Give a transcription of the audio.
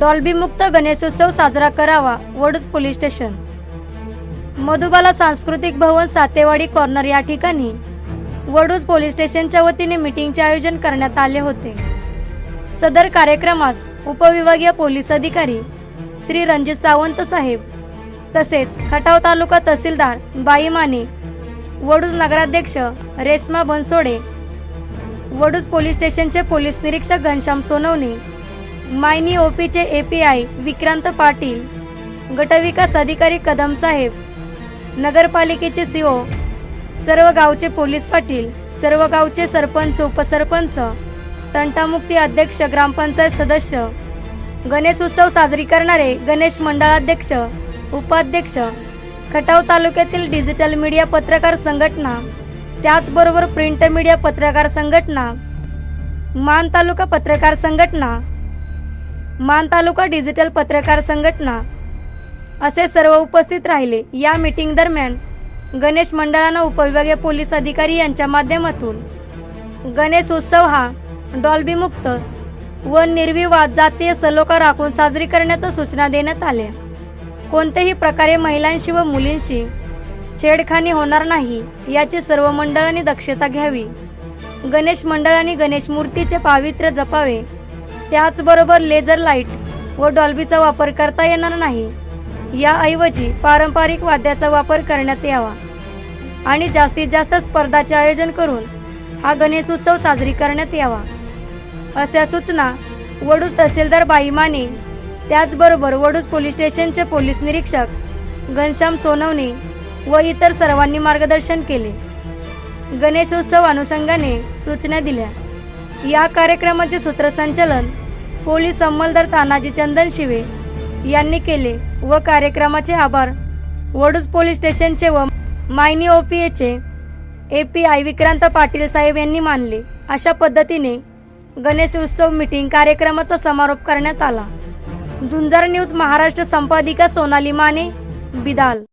डॉल्बीमुक्त गणेशोत्सव साजरा करावा Vaduj police station. Madhubala सांस्कृतिक भवन सातेवाडी कॉर्नर या ठिकाणी वडूज पोलीस स्टेशनच्या वतीने मीटिंगचे आयोजन करण्यात आले होते. सदर कार्यक्रमास उपविभागीय पोलीस अधिकारी श्री रणजित सावंत साहेब तसेच खटाव तालुका तहसीलदार बाई माने वडूज नगराध्यक्ष रेश्मा बनसोडे वडूज पोलीस स्टेशनचे पोलीस निरीक्षक Ghanshyam Sonawane Mayani ओपीचे A P I Vikrant Patil गटविकास अधिकारी कदम साहेब नगरपालिकेचे सीओ सर्व गावचे पोलीस पाटील सर्व गावचे सरपंच उपसरपंच तंटामुक्ती अध्यक्ष ग्रामपंचायत सदस्य गणेश उत्सव साजरी करणारे गणेश मंडळाध्यक्ष उपाध्यक्ष खटाव तालुक्यातील डिजिटल मीडिया पत्रकार संघटना त्याचबरोबर प्रिंट मीडिया पत्रकार संघटना मान तालुका पत्रकार संघटना मान तालुका डिजिटल पत्रकार संघटना असे सर्व उपस्थित राहिले. या मीटिंग दरम्यान गणेश मंडळानं उपविभागीय पोलीस अधिकारी यांच्या माध्यमातून गणेश उत्सव हा डॉल्बीमुक्त व निर्विवाद जातीय सलोखा राखून साजरी करण्याच्या सूचना देण्यात आल्या. कोणत्याही प्रकारे महिलांशी व मुलींशी छेडखानी होणार नाही याची सर्व मंडळांनी दक्षता घ्यावी. गणेश मंडळांनी गणेश मूर्तीचे पावित्र्य जपावे त्याचबरोबर लेझर लाइट व डॉल्बीचा वापर करता येणार नाही. याऐवजी पारंपरिक वाद्याचा वापर करण्यात यावा. आणि जास्तीत जास्त स्पर्धाचे आयोजन करून हा गणेश उत्सव साजरी करण्यात यावा. अशा सूचना वडूस तहसीलदार बाई माने त्याचबरोबर वडूस पोलीस स्टेशनचे पोलीस निरीक्षक घनश्याम सोनवणे व इतर सर्वांनी मार्गदर्शन केले. गणेशोत्सव अनुषंगाने सूचना दिल्या. या कार्यक्रमाचे सूत्रसंचालन पोलीस अंमलदार तानाजी चंदन शिवे यांनी केले व कार्यक्रमाचे आभार. वडूज पोलीस स्टेशनचे व Mayani ओपीएचे A P I Vikrant Patil साहेब यांनी मानले. अशा पद्धतीने गणेश उत्सव मीटिंग कार्यक्रमाचा समारोप करण्यात आला. झुंजार न्यूज महाराष्ट्र संपादिका सोनाली माने बिदाल.